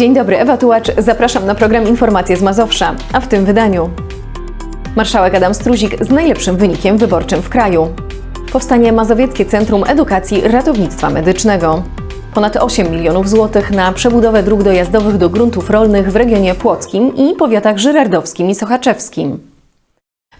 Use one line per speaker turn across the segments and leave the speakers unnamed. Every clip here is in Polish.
Dzień dobry, Ewa Tułacz. Zapraszam na program Informacje z Mazowsza, a w tym wydaniu Marszałek Adam Struzik z najlepszym wynikiem wyborczym w kraju. Powstanie Mazowieckie Centrum Edukacji Ratownictwa Medycznego. Ponad 8 milionów złotych na przebudowę dróg dojazdowych do gruntów rolnych w regionie płockim i powiatach żyrardowskim i sochaczewskim.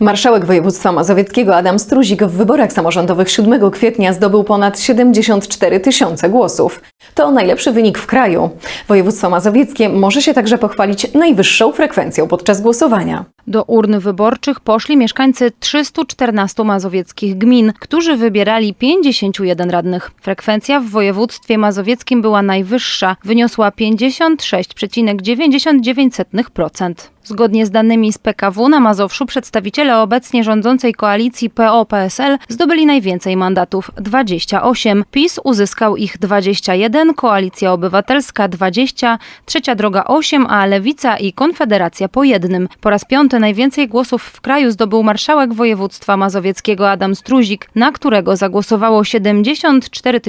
Marszałek województwa mazowieckiego Adam Struzik w wyborach samorządowych 7 kwietnia zdobył ponad 74 tysiące głosów. To najlepszy wynik w kraju. Województwo mazowieckie może się także pochwalić najwyższą frekwencją podczas głosowania.
Do urn wyborczych poszli mieszkańcy 314 mazowieckich gmin, którzy wybierali 51 radnych. Frekwencja w województwie mazowieckim była najwyższa, wyniosła 56,99%. Zgodnie z danymi z PKW na Mazowszu przedstawiciele obecnie rządzącej koalicji PO-PSL zdobyli najwięcej mandatów 28. PiS uzyskał ich 21, Koalicja Obywatelska 20, Trzecia Droga 8, a Lewica i Konfederacja po jednym. Po raz piąty najwięcej głosów w kraju zdobył marszałek województwa mazowieckiego Adam Struzik, na którego zagłosowało 74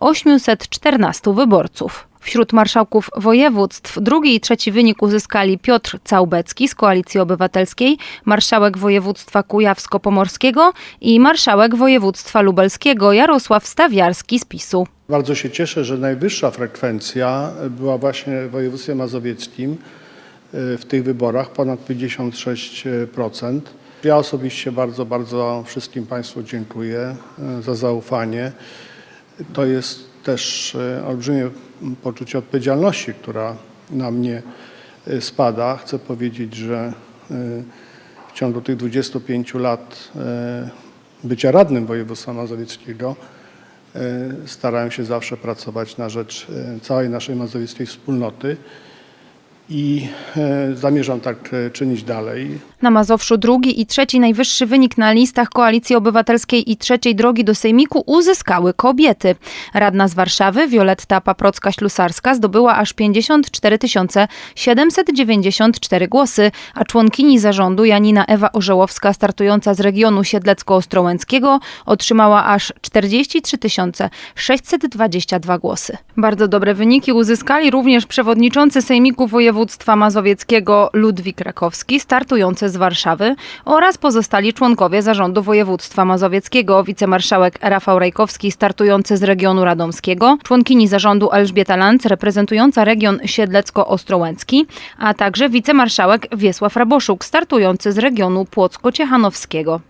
814 wyborców. Wśród marszałków województw drugi i trzeci wynik uzyskali Piotr Całbecki z Koalicji Obywatelskiej, marszałek województwa kujawsko-pomorskiego i marszałek województwa lubelskiego Jarosław Stawiarski z PiSu.
Bardzo się cieszę, że najwyższa frekwencja była właśnie w województwie mazowieckim y, w tych wyborach, ponad 56%. Ja osobiście bardzo, bardzo wszystkim Państwu dziękuję y, za zaufanie. To jest też y, olbrzymie poczucie odpowiedzialności, która na mnie y, spada. Chcę powiedzieć, że y, w ciągu tych 25 lat bycia radnym województwa mazowieckiego E, starałem się zawsze pracować na rzecz e, całej naszej mazowieckiej wspólnoty i e, zamierzam tak e, czynić dalej.
Na Mazowszu drugi i trzeci najwyższy wynik na listach Koalicji Obywatelskiej i trzeciej drogi do Sejmiku uzyskały kobiety. Radna z Warszawy Wioletta Paprocka-Ślusarska zdobyła aż 54 794 głosy, a członkini zarządu Janina Ewa Orzełowska startująca z regionu Siedlecko-Ostrołęckiego otrzymała aż 43 622 głosy. Bardzo dobre wyniki uzyskali również przewodniczący Sejmiku Województwa Mazowieckiego Ludwik Rakowski startujący z Warszawy oraz pozostali członkowie zarządu województwa mazowieckiego, wicemarszałek Rafał Rajkowski startujący z regionu radomskiego, członkini zarządu Elżbieta Lanc reprezentująca region siedlecko-ostrołęcki, a także wicemarszałek Wiesław Raboszuk startujący z regionu płocko-ciechanowskiego.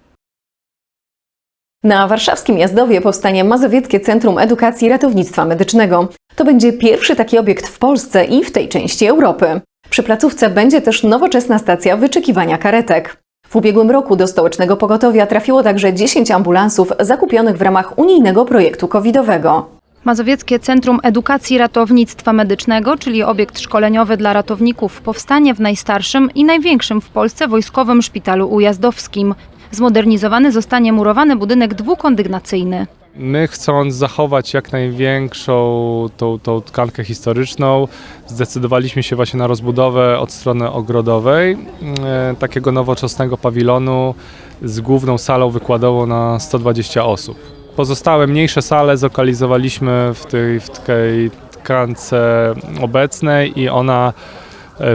Na warszawskim Jazdowie powstanie Mazowieckie Centrum Edukacji Ratownictwa Medycznego. To będzie pierwszy taki obiekt w Polsce i w tej części Europy. Przy placówce będzie też nowoczesna stacja wyczekiwania karetek. W ubiegłym roku do stołecznego pogotowia trafiło także 10 ambulansów zakupionych w ramach unijnego projektu covidowego.
Mazowieckie Centrum Edukacji Ratownictwa Medycznego, czyli obiekt szkoleniowy dla ratowników, powstanie w najstarszym i największym w Polsce wojskowym szpitalu ujazdowskim. Zmodernizowany zostanie murowany budynek dwukondygnacyjny.
My chcąc zachować jak największą tą, tą tkankę historyczną, zdecydowaliśmy się właśnie na rozbudowę od strony ogrodowej e, takiego nowoczesnego pawilonu z główną salą wykładową na 120 osób. Pozostałe mniejsze sale zlokalizowaliśmy w tej, w tej tkance obecnej i ona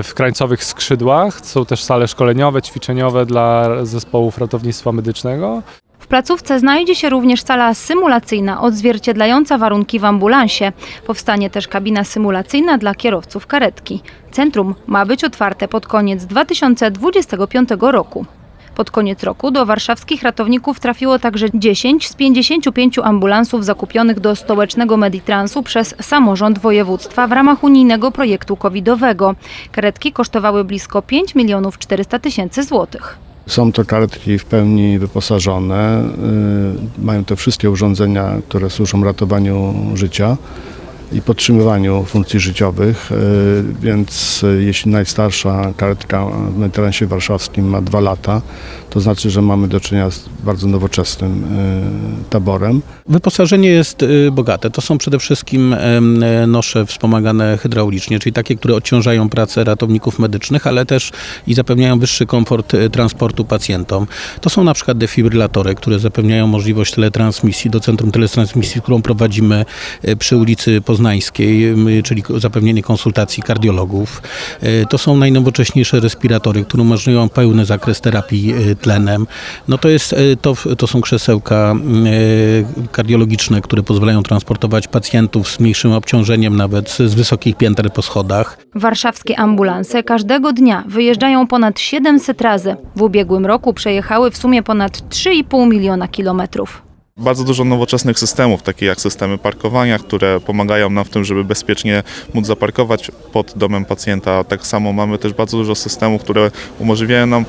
w krańcowych skrzydłach. Są też sale szkoleniowe, ćwiczeniowe dla zespołów ratownictwa medycznego.
W placówce znajdzie się również sala symulacyjna odzwierciedlająca warunki w ambulansie. Powstanie też kabina symulacyjna dla kierowców karetki. Centrum ma być otwarte pod koniec 2025 roku. Pod koniec roku do warszawskich ratowników trafiło także 10 z 55 ambulansów zakupionych do stołecznego Meditransu przez samorząd województwa w ramach unijnego projektu covidowego. Karetki kosztowały blisko 5 milionów 400 tysięcy złotych.
Są to karetki w pełni wyposażone, y, mają te wszystkie urządzenia, które służą ratowaniu życia i podtrzymywaniu funkcji życiowych, y, więc y, jeśli najstarsza karetka w Mediteransie warszawskim ma dwa lata, to znaczy, że mamy do czynienia z bardzo nowoczesnym y, taborem.
Wyposażenie jest bogate. To są przede wszystkim e, nosze wspomagane hydraulicznie, czyli takie, które odciążają pracę ratowników medycznych, ale też i zapewniają wyższy komfort transportu pacjentom. To są na przykład defibrylatory, które zapewniają możliwość teletransmisji do centrum teletransmisji, którą prowadzimy przy ulicy Poznań poznańskiej, czyli zapewnienie konsultacji kardiologów. E, To są najnowocześniejsze respiratory, które umożliwiają pełny zakres terapii e, tlenem. No to, jest, e, to, to są krzesełka kardiologiczne, które pozwalają transportować pacjentów z mniejszym obciążeniem, nawet z wysokich pięter po schodach.
Warszawskie ambulanse każdego dnia wyjeżdżają ponad 700 razy. W ubiegłym roku przejechały w sumie ponad 3,5 miliona kilometrów.
Bardzo dużo nowoczesnych systemów, takie jak systemy parkowania, które pomagają nam w tym, żeby bezpiecznie móc zaparkować pod domem pacjenta. Tak samo mamy też bardzo dużo systemów, które umożliwiają nam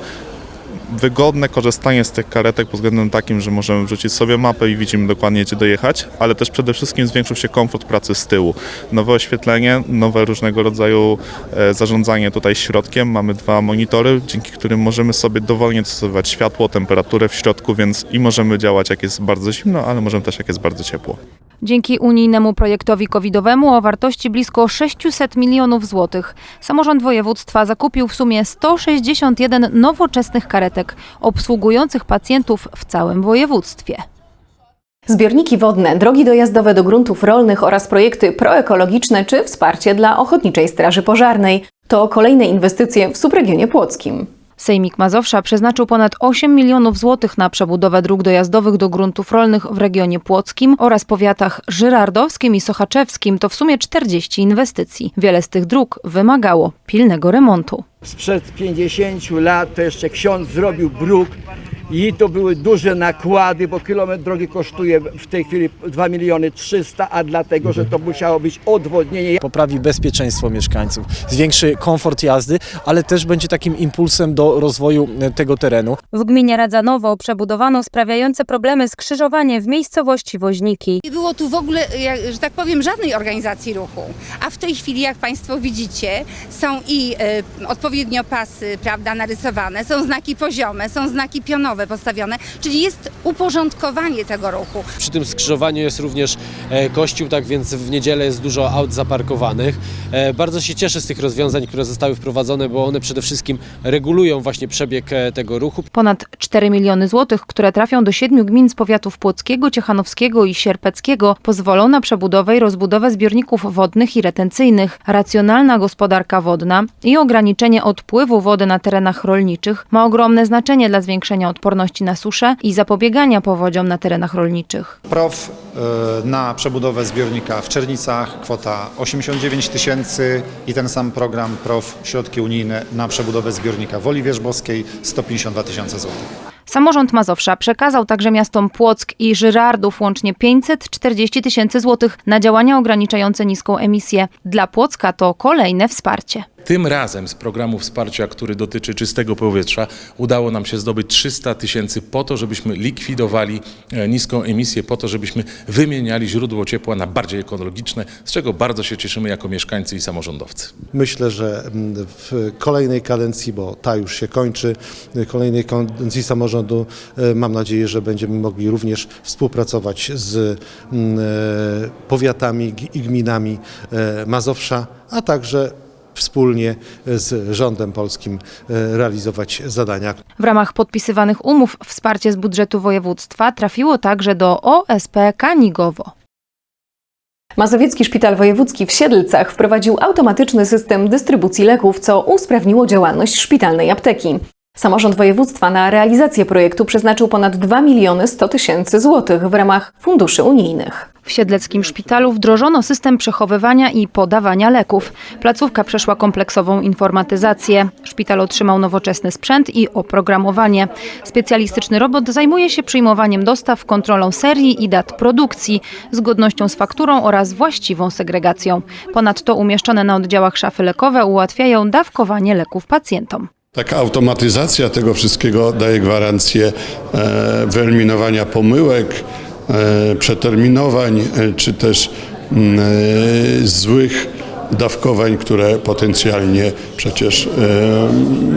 wygodne korzystanie z tych karetek pod względem takim, że możemy wrzucić sobie mapę i widzimy dokładnie gdzie dojechać, ale też przede wszystkim zwiększył się komfort pracy z tyłu. Nowe oświetlenie, nowe różnego rodzaju e, zarządzanie tutaj środkiem. Mamy dwa monitory, dzięki którym możemy sobie dowolnie dostosowywać światło, temperaturę w środku, więc i możemy działać jak jest bardzo zimno, ale możemy też jak jest bardzo ciepło.
Dzięki unijnemu projektowi covidowemu o wartości blisko 600 milionów złotych samorząd województwa zakupił w sumie 161 nowoczesnych karetek obsługujących pacjentów w całym województwie.
Zbiorniki wodne, drogi dojazdowe do gruntów rolnych oraz projekty proekologiczne czy wsparcie dla Ochotniczej Straży Pożarnej to kolejne inwestycje w subregionie płockim.
Sejmik Mazowsza przeznaczył ponad 8 milionów złotych na przebudowę dróg dojazdowych do gruntów rolnych w regionie płockim oraz powiatach żyrardowskim i sochaczewskim. To w sumie 40 inwestycji. Wiele z tych dróg wymagało pilnego remontu.
Sprzed 50 lat to jeszcze ksiądz zrobił bruk i to były duże nakłady, bo kilometr drogi kosztuje w tej chwili 2 miliony 300, a dlatego, że to musiało być odwodnienie.
poprawi bezpieczeństwo mieszkańców, zwiększy komfort jazdy, ale też będzie takim impulsem do rozwoju e, tego terenu.
W gminie Radzanowo przebudowano sprawiające problemy skrzyżowanie w miejscowości Woźniki.
Nie było tu w ogóle, że tak powiem, żadnej organizacji ruchu. A w tej chwili, jak Państwo widzicie, są i e, odpowiednio pasy prawda, narysowane, są znaki poziome, są znaki pionowe postawione, czyli jest uporządkowanie tego ruchu.
Przy tym skrzyżowaniu jest również e, kościół, tak więc w niedzielę jest dużo aut zaparkowanych. E, Bardzo się cieszę z tych rozwiązań, które zostały wprowadzone, bo one przede wszystkim regulują właśnie przebieg e, tego ruchu.
Ponad 4 miliony złotych, które trafią do siedmiu gmin z powiatów płockiego, ciechanowskiego i sierpeckiego, pozwolą na przebudowę i rozbudowę zbiorników wodnych i retencyjnych. Racjonalna gospodarka wodna i ograniczenie odpływu wody na terenach rolniczych ma ogromne znaczenie dla zwiększenia odporności na suszę i zapobiegania powodziom na terenach rolniczych.
PROW e, na przebudowę zbiornika w Czernicach, kwota 89 tysięcy i ten sam program PROW środki unijne na przebudowę zbiornika w Oliwie Żbowskiej 152 tysiące złotych.
Samorząd Mazowsza przekazał także miastom Płock i Żyrardów łącznie 540 tysięcy złotych na działania ograniczające niską emisję. Dla Płocka to kolejne wsparcie.
Tym razem z programu wsparcia, który dotyczy czystego powietrza, udało nam się zdobyć 300 tysięcy po to, żebyśmy likwidowali e, niską emisję, po to, żebyśmy wymieniali źródło ciepła na bardziej ekologiczne, z czego bardzo się cieszymy jako mieszkańcy i samorządowcy.
Myślę, że mm, w kolejnej kadencji, bo ta już się kończy, kolejnej kadencji samorządu, e, mam nadzieję, że będziemy mogli również współpracować z mm, e, powiatami i gminami e, Mazowsza, a także wspólnie z rządem polskim e, realizować zadania,
W ramach podpisywanych umów wsparcie z budżetu województwa trafiło także do OSP Kanigowo.
Mazowiecki Szpital Wojewódzki w Siedlcach wprowadził automatyczny system dystrybucji leków, co usprawniło działalność szpitalnej apteki. Samorząd województwa na realizację projektu przeznaczył ponad 2 miliony 100 tysięcy złotych w ramach funduszy unijnych.
W Siedleckim Szpitalu wdrożono system przechowywania i podawania leków. Placówka przeszła kompleksową informatyzację. Szpital otrzymał nowoczesny sprzęt i oprogramowanie. Specjalistyczny robot zajmuje się przyjmowaniem dostaw, kontrolą serii i dat produkcji, zgodnością z fakturą oraz właściwą segregacją. Ponadto umieszczone na oddziałach szafy lekowe ułatwiają dawkowanie leków pacjentom.
Taka automatyzacja tego wszystkiego daje gwarancję e, wyeliminowania pomyłek, przeterminowań, e, czy też mm, e, złych dawkowań, które potencjalnie przecież e,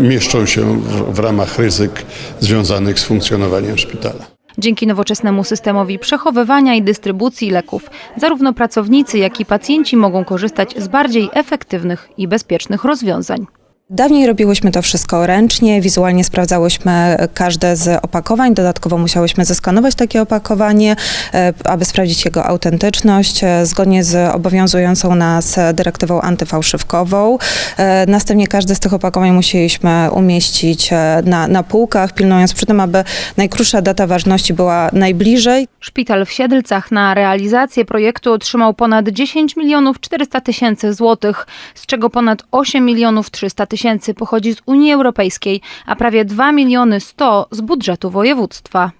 mieszczą się w ramach ryzyk związanych z funkcjonowaniem szpitala.
Dzięki nowoczesnemu systemowi przechowywania i dystrybucji leków, zarówno pracownicy, jak i pacjenci mogą korzystać z bardziej efektywnych i bezpiecznych rozwiązań.
Dawniej robiłyśmy to wszystko ręcznie, wizualnie sprawdzałyśmy każde z opakowań, dodatkowo musiałyśmy zeskanować takie opakowanie, e, aby sprawdzić jego autentyczność, e, zgodnie z obowiązującą nas dyrektywą antyfałszywkową. E, Następnie każde z tych opakowań musieliśmy umieścić na, na półkach, pilnując przy tym, aby najkrótsza data ważności była najbliżej.
Szpital w Siedlcach na realizację projektu otrzymał ponad 10 milionów 400 tysięcy złotych, z czego ponad 8 milionów 300 tysięcy pochodzi z Unii Europejskiej, a prawie 2 miliony 100 z budżetu województwa.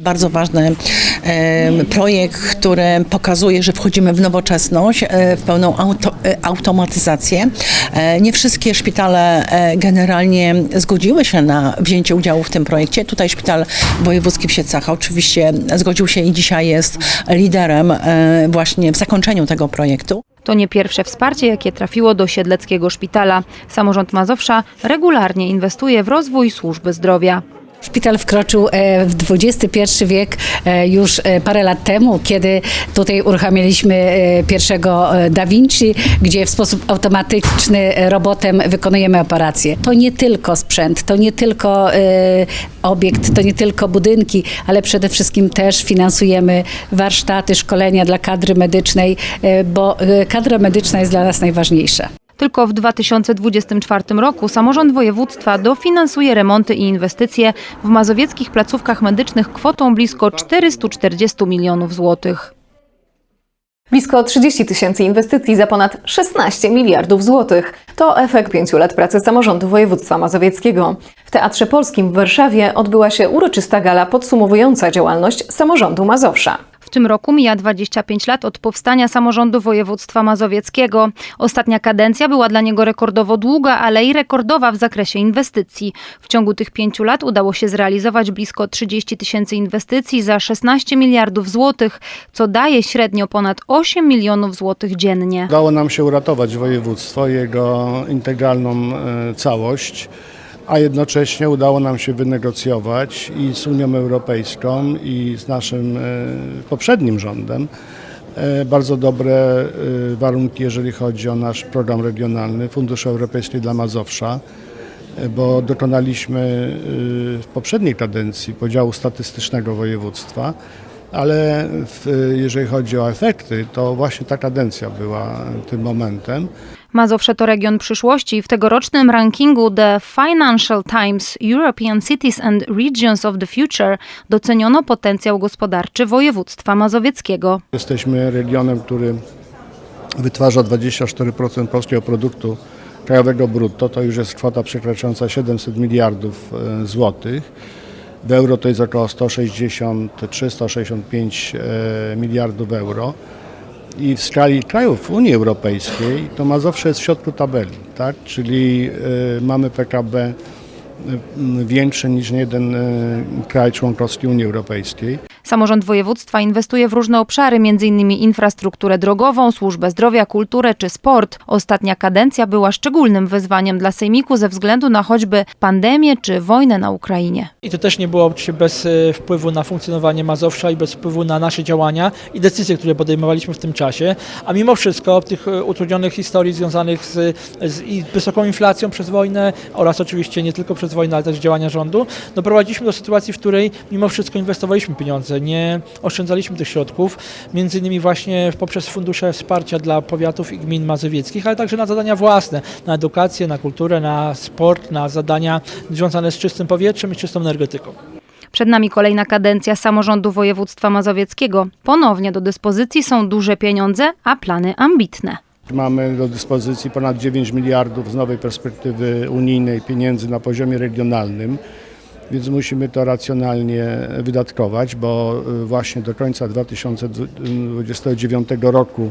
Bardzo ważny e, projekt, który pokazuje, że wchodzimy w nowoczesność, e, w pełną auto, e, automatyzację. E, nie wszystkie szpitale e, generalnie zgodziły się na wzięcie udziału w tym projekcie. Tutaj Szpital Wojewódzki w Siedlcach oczywiście zgodził się i dzisiaj jest liderem e, właśnie w zakończeniu tego projektu.
To nie pierwsze wsparcie, jakie trafiło do Siedleckiego Szpitala. Samorząd Mazowsza regularnie inwestuje w rozwój służby zdrowia.
Szpital wkroczył e, w XXI wiek e, już e, parę lat temu, kiedy tutaj uruchamialiśmy e, pierwszego Da Vinci, gdzie w sposób automatyczny robotem wykonujemy operacje. To nie tylko sprzęt, to nie tylko obiekt, to nie tylko budynki, ale przede wszystkim też finansujemy warsztaty, szkolenia dla kadry medycznej, bo kadra medyczna jest dla nas najważniejsza.
Tylko w 2024 roku samorząd województwa dofinansuje remonty i inwestycje w mazowieckich placówkach medycznych kwotą blisko 440 milionów złotych.
Blisko 30 tysięcy inwestycji za ponad 16 miliardów złotych. To efekt pięciu lat pracy samorządu województwa mazowieckiego. W Teatrze Polskim w Warszawie odbyła się uroczysta gala podsumowująca działalność samorządu Mazowsza.
W tym roku mija 25 lat od powstania samorządu województwa mazowieckiego. Ostatnia kadencja była dla niego rekordowo długa, ale i rekordowa w zakresie inwestycji. W ciągu tych pięciu lat udało się zrealizować blisko 30 tysięcy inwestycji za 16 miliardów złotych, co daje średnio ponad 8 milionów złotych dziennie.
Udało nam się uratować województwo, jego integralną e, całość, a jednocześnie udało nam się wynegocjować i z Unią Europejską, i z naszym e, poprzednim rządem e, bardzo dobre e, warunki, jeżeli chodzi o nasz program regionalny Fundusz Europejski dla Mazowsza, bo dokonaliśmy w poprzedniej kadencji podziału statystycznego województwa, ale w, jeżeli chodzi o efekty, to właśnie ta kadencja była tym momentem.
Mazowsze to region przyszłości. W tegorocznym rankingu The Financial Times European Cities and Regions of the Future doceniono potencjał gospodarczy województwa mazowieckiego.
Jesteśmy regionem, który wytwarza 24% polskiego produktu krajowego brutto. To już jest kwota przekraczająca 700 miliardów e, złotych. W euro to jest około 163-165 e, miliardów euro. I w skali krajów Unii Europejskiej to Mazowsze jest w środku tabeli, tak? czyli e, mamy PKB e, większe niż jeden e, kraj członkowski Unii Europejskiej.
Samorząd województwa inwestuje w różne obszary, m.in. infrastrukturę drogową, służbę zdrowia, kulturę czy sport. Ostatnia kadencja była szczególnym wyzwaniem dla Sejmiku ze względu na choćby pandemię czy wojnę na Ukrainie.
I to też nie było oczywiście bez e, wpływu na funkcjonowanie Mazowsza i bez wpływu na nasze działania i decyzje, które podejmowaliśmy w tym czasie. A mimo wszystko tych e, utrudnionych historii związanych z, z wysoką inflacją przez wojnę oraz oczywiście nie tylko przez wojnę, ale też działania rządu, doprowadziliśmy do sytuacji, w której mimo wszystko inwestowaliśmy pieniądze, nie oszczędzaliśmy tych środków, między innymi właśnie poprzez fundusze wsparcia dla powiatów i gmin mazowieckich, ale także na zadania własne, na edukację, na kulturę, na sport, na zadania związane z czystym powietrzem i czystą energetyką.
Przed nami kolejna kadencja samorządu województwa mazowieckiego. Ponownie do dyspozycji są duże pieniądze, a plany ambitne.
Mamy do dyspozycji ponad 9 miliardów z nowej perspektywy unijnej pieniędzy na poziomie regionalnym, więc musimy to racjonalnie wydatkować, bo y, właśnie do końca 2029 roku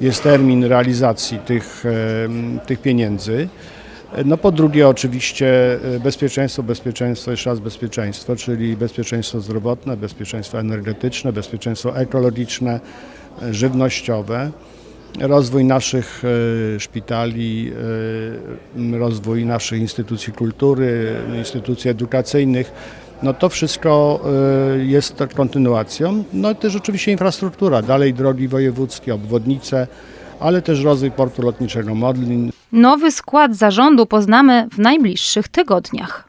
jest termin realizacji tych, em, tych pieniędzy. No po drugie oczywiście y, bezpieczeństwo, bezpieczeństwo, jeszcze raz bezpieczeństwo, czyli bezpieczeństwo zdrowotne, bezpieczeństwo energetyczne, bezpieczeństwo ekologiczne, y, żywnościowe rozwój naszych e, szpitali, e, rozwój naszych instytucji kultury, instytucji edukacyjnych. No to wszystko e, jest kontynuacją. No i też oczywiście infrastruktura, dalej drogi wojewódzkie, obwodnice, ale też rozwój portu lotniczego Modlin,
Nowy skład zarządu poznamy w najbliższych tygodniach.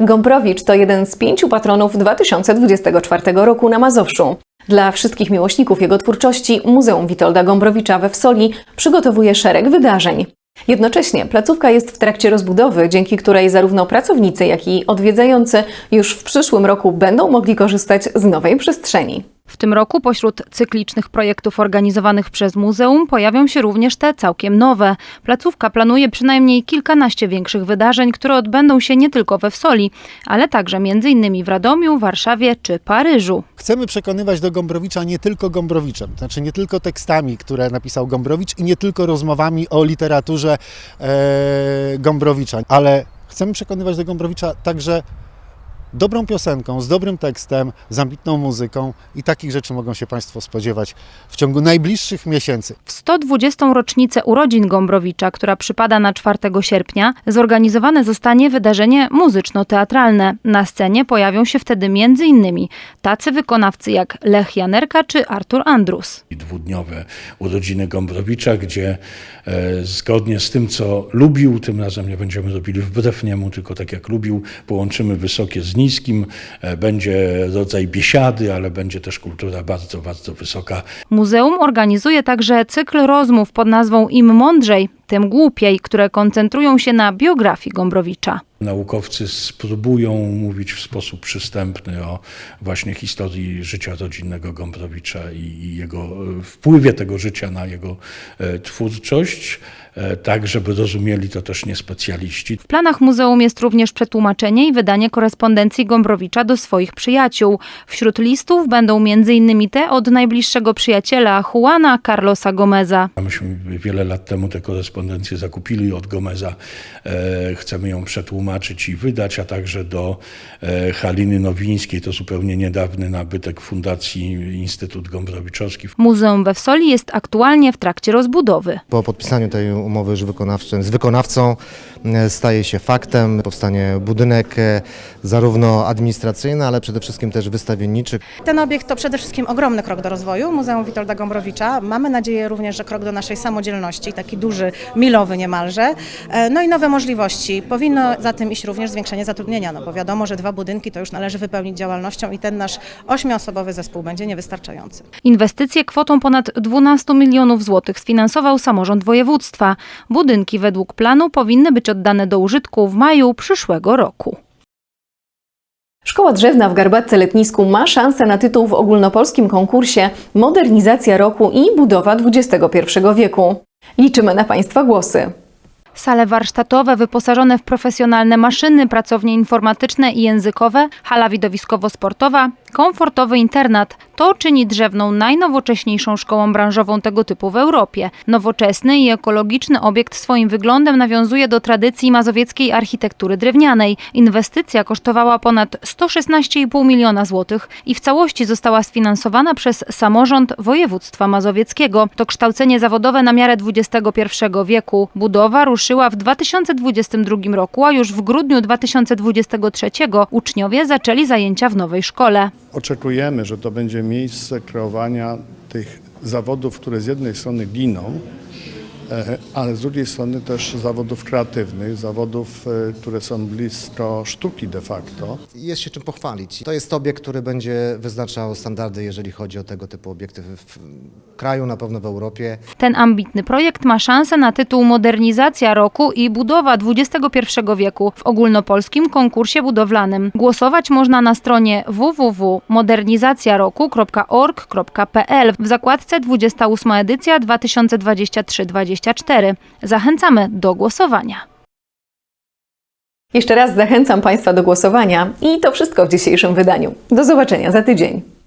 Gombrowicz to jeden z pięciu patronów 2024 roku na Mazowszu. Dla wszystkich miłośników jego twórczości Muzeum Witolda Gombrowicza we Wsoli przygotowuje szereg wydarzeń. Jednocześnie placówka jest w trakcie rozbudowy, dzięki której zarówno pracownicy, jak i odwiedzający już w przyszłym roku będą mogli korzystać z nowej przestrzeni.
W tym roku pośród cyklicznych projektów organizowanych przez muzeum pojawią się również te całkiem nowe. Placówka planuje przynajmniej kilkanaście większych wydarzeń, które odbędą się nie tylko we Wsoli, ale także m.in. w Radomiu, Warszawie czy Paryżu.
Chcemy przekonywać do Gombrowicza nie tylko Gombrowiczem, to znaczy nie tylko tekstami, które napisał Gombrowicz i nie tylko rozmowami o literaturze e, Gombrowicza, ale chcemy przekonywać do Gombrowicza także dobrą piosenką, z dobrym tekstem, z ambitną muzyką i takich rzeczy mogą się Państwo spodziewać w ciągu najbliższych miesięcy.
W 120. rocznicę urodzin Gombrowicza, która przypada na 4 sierpnia, zorganizowane zostanie wydarzenie muzyczno-teatralne. Na scenie pojawią się wtedy m.in. tacy wykonawcy jak Lech Janerka czy Artur Andrus.
dwudniowe urodziny Gombrowicza, gdzie e, zgodnie z tym, co lubił, tym razem nie będziemy robili wbrew niemu, tylko tak jak lubił, połączymy wysokie z niskim. E, będzie rodzaj biesiady, ale będzie też kultura bardzo, bardzo wysoka.
Muzeum organizuje także cykl rozmów pod nazwą Im mądrzej, tym głupiej, które koncentrują się na biografii Gombrowicza.
Naukowcy spróbują mówić w sposób przystępny o właśnie historii życia rodzinnego Gombrowicza i, jego e, wpływie tego życia na jego e, twórczość, e, tak żeby rozumieli to też niespecjaliści.
W planach muzeum jest również przetłumaczenie i wydanie korespondencji Gombrowicza do swoich przyjaciół. Wśród listów będą m.in. te od najbliższego przyjaciela Juana Carlosa Gomeza.
Myśmy wiele lat temu te korespondencje zakupili od Gomeza. E, chcemy ją przetłumaczyć i wydać, a także do e, Haliny Nowińskiej. To zupełnie niedawny nabytek Fundacji Instytut Gombrowiczowski.
Muzeum we Wsoli jest aktualnie w trakcie rozbudowy.
Po podpisaniu tej umowy z wykonawcą, z wykonawcą e, staje się faktem. Powstanie budynek zarówno administracyjny, ale przede wszystkim też wystawienniczy.
Ten obiekt to przede wszystkim ogromny krok do rozwoju Muzeum Witolda Gombrowicza. Mamy nadzieję również, że krok do naszej samodzielności, taki duży, milowy niemalże. E, No i nowe możliwości. Powinno za tym iść również zwiększenie zatrudnienia, no bo wiadomo, że dwa budynki to już należy wypełnić działalnością i ten nasz ośmioosobowy zespół będzie niewystarczający.
Inwestycje kwotą ponad 12 milionów złotych sfinansował samorząd województwa. Budynki według planu powinny być oddane do użytku w maju przyszłego roku.
Szkoła Drzewna w Garbatce Letnisku ma szansę na tytuł w ogólnopolskim konkursie Modernizacja roku i budowa XXI wieku. Liczymy na Państwa głosy.
Sale warsztatowe wyposażone w profesjonalne maszyny, pracownie informatyczne i językowe, hala widowiskowo-sportowa, komfortowy internat. To czyni Drzewną najnowocześniejszą szkołą branżową tego typu w Europie. Nowoczesny i ekologiczny obiekt swoim wyglądem nawiązuje do tradycji mazowieckiej architektury drewnianej. Inwestycja kosztowała ponad 116,5 miliona złotych i w całości została sfinansowana przez samorząd województwa mazowieckiego. To kształcenie zawodowe na miarę XXI wieku. Budowa ruszyła w 2022 roku, a już w grudniu 2023 uczniowie zaczęli zajęcia w nowej szkole.
Oczekujemy, że to będzie miejsce kreowania tych zawodów, które z jednej strony giną, e, ale z drugiej strony też zawodów kreatywnych, zawodów, e, które są blisko sztuki de facto.
Jest się czym pochwalić. To jest obiekt, który będzie wyznaczał standardy, jeżeli chodzi o tego typu obiekty w, kraju, na pewno w Europie.
Ten ambitny projekt ma szansę na tytuł Modernizacja roku i budowa XXI wieku w ogólnopolskim konkursie budowlanym. Głosować można na stronie www.modernizacjaroku.org.pl w zakładce 28 edycja 2023-24. Zachęcamy do głosowania.
Jeszcze raz zachęcam Państwa do głosowania i to wszystko w dzisiejszym wydaniu. Do zobaczenia za tydzień.